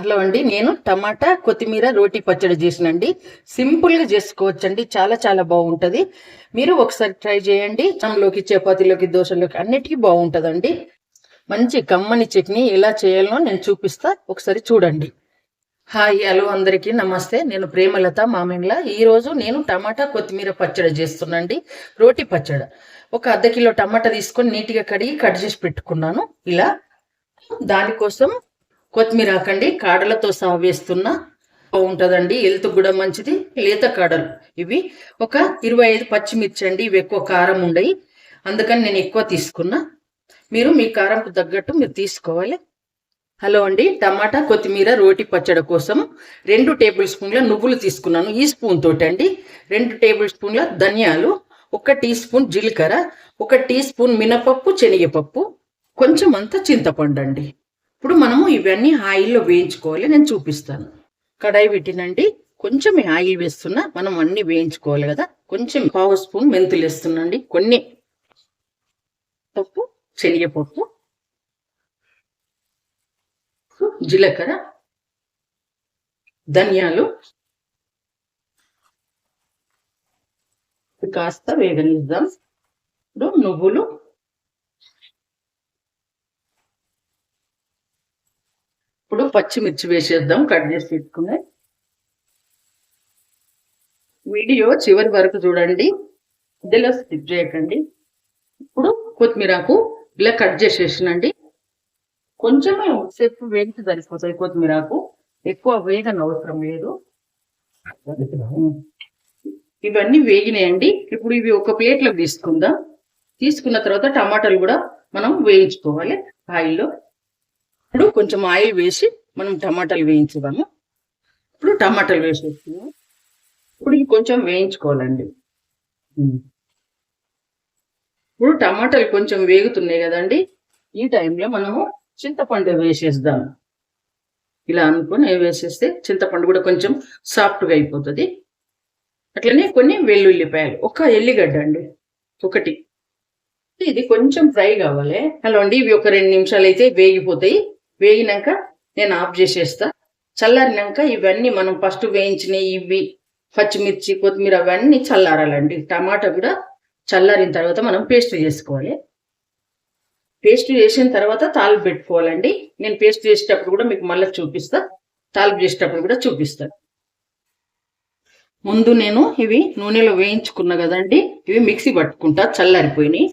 Hello అండి నేను టమాటా కొత్తిమీర రోటి పచ్చడి చేసినండి. సింపుల్గా చేసుకోవచ్చండి చాలా చాలా బాగుంటుంది. మీరు ఒకసారి ట్రై చేయండి. చంలోకి చపాతీలోకి దోశలోకి అన్నిటికీ బాగుంటుందండి. మంచి కమ్మని చట్నీ ఎలా చేయాలో నేను చూపిస్తా. ఒకసారి చూడండి. హాయ్ హలో అందరికీ నమస్తే. నేను ప్రేమలత మామిండ్ల ఈరోజు నేను టమాటా కొత్తిమీర పచ్చడి చేస్తున్నాండి. రోటి పచ్చడి. ఒక అర్ధ కిలో టమాటా తీసుకొని నీట్గా కడిగి కట్ చేసి పెట్టుకున్నాను. ఇలా దానికోసం కొత్తిమీర ఆకండి. కాడలతో సహా వేస్తున్న బాగుంటుందండి. హెల్త్ కూడా మంచిది. లేత కాడలు ఇవి. ఒక ఇరవై ఐదు పచ్చిమిర్చి అండి. ఇవి ఎక్కువ కారం ఉండయి. అందుకని నేను ఎక్కువ తీసుకున్నా. మీరు మీ కారంకు తగ్గట్టు మీరు తీసుకోవాలి. హలో అండి. టమాటా కొత్తిమీర రోటి పచ్చడి కోసం రెండు టేబుల్ స్పూన్ల నువ్వులు తీసుకున్నాను. ఈ స్పూన్ తోటి అండి. రెండు టేబుల్ స్పూన్ల ధనియాలు ఒక టీ స్పూన్ జీలకర్ర ఒక టీ స్పూన్ మినపప్పు శనగపప్పు కొంచెం అంత చింతపండు అండి. ఇప్పుడు మనము ఇవన్నీ ఆయిల్లో వేయించుకోవాలి నేను చూపిస్తాను. కడాయి పెట్టినండి కొంచెం ఆయిల్ వేస్తున్నా మనం అన్ని వేయించుకోవాలి కదా కొంచెం పావు స్పూన్ మెంతులు వేస్తున్నాండి. కొన్ని పప్పు శనగపప్పు జీలకర్ర ధనియాలు కాస్త వేగనిద్దాం. ఇప్పుడు నువ్వులు ఇప్పుడు పచ్చిమిర్చి వేసేద్దాం కట్ చేసి పెట్టుకుని. వీడియో చివరి వరకు చూడండి. మధ్యలో స్కిప్ చేయకండి. ఇప్పుడు కొత్తిమీరకు ఇలా కట్ చేసేసినండి. కొంచెమే సేపు వేగితే సరిపోతాయి కొత్తిమీరకు. ఎక్కువ వేగన అవసరం లేదు ఇవన్నీ వేగినాయండి. ఇప్పుడు ఇవి ఒక ప్లేట్లోకి తీసుకుందాం. తీసుకున్న తర్వాత టమాటాలు కూడా మనం వేయించుకోవాలి. ఆయిల్లో ఇప్పుడు కొంచెం ఆయిల్ వేసి మనం టమాటాలు వేయించుదాము. ఇప్పుడు టమాటాలు వేసేస్తున్నాము ఇప్పుడు కొంచెం వేయించుకోవాలండి. ఇప్పుడు టమాటాలు కొంచెం వేగుతున్నాయి కదండి. ఈ టైంలో మనము చింతపండు వేసేద్దాం. ఇలా అనుకొని వేసేస్తే చింతపండు కూడా కొంచెం సాఫ్ట్గా అయిపోతుంది. అట్లనే కొన్ని వెల్లుల్లిపాయలు. ఒక ఎల్లిగడ్డ అండి. ఒకటి. ఇది కొంచెం ఫ్రై కావాలి. హలో అండి ఇవి ఒక రెండు నిమిషాలు అయితే వేగిపోతాయి. వేగినాక నేను ఆఫ్ చేసేస్తా. చల్లారినాక ఇవన్నీ మనం ఫస్ట్ వేయించిన ఇవి పచ్చిమిర్చి కొత్తిమీర అవన్నీ చల్లారాలండి. టమాటా కూడా చల్లారిన తర్వాత మనం పేస్ట్ చేసుకోవాలి. పేస్ట్ చేసిన తర్వాత తాలింపు పెట్టుకోవాలండి. నేను పేస్ట్ చేసేటప్పుడు కూడా మీకు మళ్ళీ చూపిస్తా. తాలింపు చేసేటప్పుడు కూడా చూపిస్తాను ముందు నేను ఇవి నూనెలో వేయించుకున్నా కదండి ఇవి మిక్సీ పట్టుకుంటా చల్లారిపోయినాయి.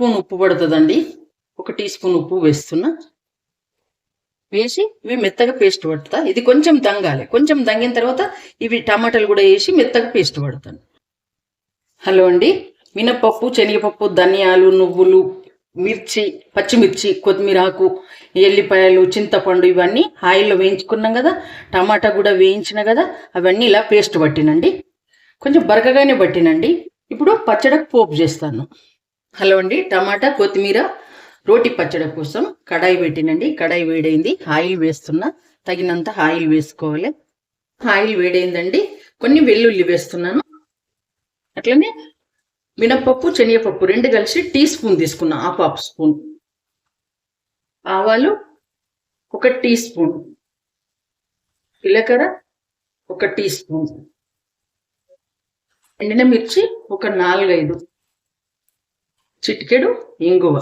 స్పూన్ ఉప్పు పడుతుందండి. ఒక టీ స్పూన్ ఉప్పు వేస్తున్నా. వేసి ఇవి మెత్తగా పేస్ట్ పడుతా. ఇది కొంచెం దంగాలి. కొంచెం దంగిన తర్వాత ఇవి టమాటాలు కూడా వేసి మెత్తగా పేస్ట్ పడతాను. హలో అండి. మినపప్పు శనగపప్పు ధనియాలు నువ్వులు మిర్చి పచ్చిమిర్చి కొత్తిమీర ఆకు ఎల్లిపాయలు చింతపండు ఇవన్నీ ఆయిల్లో వేయించుకున్నాం కదా. టమాటా కూడా వేయించిన కదా. అవన్నీ ఇలా పేస్ట్ పట్టినండి. కొంచెం బరకగానే పట్టినండి. ఇప్పుడు పచ్చడికి పోపు చేస్తాను. హలో అండి. టమాటా కొత్తిమీర రోటి పచ్చడి కోసం కడాయి పెట్టినండి. కడాయి వేడైంది. ఆయిల్ వేస్తున్నా. తగినంత ఆయిల్ వేసుకోవాలి. ఆయిల్ వేడైందండి. కొన్ని వెల్లుల్లి వేస్తున్నాను. అట్లనే మినపప్పు శనగపప్పు రెండు కలిసి టీ స్పూన్ తీసుకున్నా. Half half spoon. ఆవాలు ఒక టీ స్పూన్. జీలకర్ర ఒక టీ స్పూన్. ఎండిన మిర్చి ఒక నాలుగైదు. చిటికెడు ఇంగువ.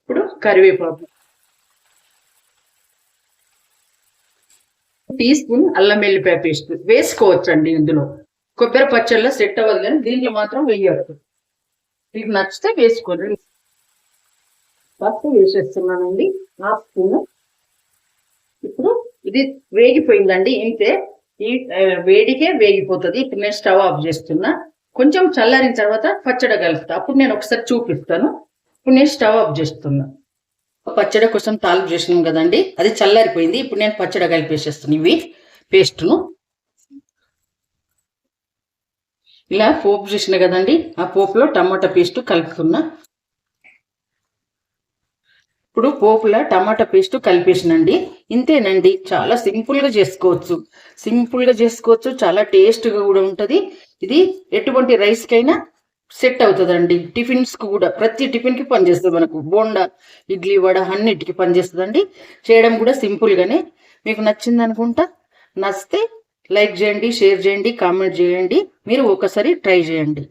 ఇప్పుడు కరివేపాకు. టీ స్పూన్ అల్లం వెల్లిపాయ పేస్ట్ వేసుకోవచ్చండి ఇందులో. కొబ్బరి పచ్చళ్ళలో సెట్ అవ్వదు కానీ దీంట్లో మాత్రం వేయవద్దు మీకు నచ్చితే వేసుకోండి. ఫస్ట్ వేసేస్తున్నానండి. Half spoon. ఇప్పుడు ఇది వేగిపోయిందండి. ఇంతే. ఈ వేడికే వేగిపోతుంది. ఇప్పుడు నేను స్టవ్ ఆఫ్ చేస్తున్నా. కొంచెం చల్లారిన తర్వాత పచ్చడి కలుపుతా. అప్పుడు నేను ఒకసారి చూపిస్తాను. ఇప్పుడు నేను స్టవ్ ఆఫ్ చేస్తున్నా. పచ్చడి కోసం తాలింపు చేసినాం కదండి. అది చల్లారిపోయింది. ఇప్పుడు నేను పచ్చడి కలిపేసేస్తాను. ఇవి పేస్ట్ను. ఇలా పోపు చేసిన కదండి. ఆ పోపులో టమాటా పేస్ట్ కలుపుతున్నా. ఇప్పుడు పోపుల టమాటా పేస్ట్ కలిపేసినండి. ఇంతేనండి. చాలా సింపుల్గా చేసుకోవచ్చు. సింపుల్గా చేసుకోవచ్చు. చాలా టేస్ట్గా కూడా ఉంటుంది. ఇది ఎటువంటి రైస్కైనా సెట్ అవుతుందండి. టిఫిన్స్కి కూడా ప్రతి టిఫిన్కి పనిచేస్తుంది మనకు. బోండా ఇడ్లీ వడ అన్నిటికీ పనిచేస్తుందండి. చేయడం కూడా సింపుల్ గానే మీకు నచ్చింది అనుకుంటా నచ్చితే లైక్ చేయండి షేర్ చేయండి కామెంట్ చేయండి. మీరు ఒకసారి ట్రై చేయండి.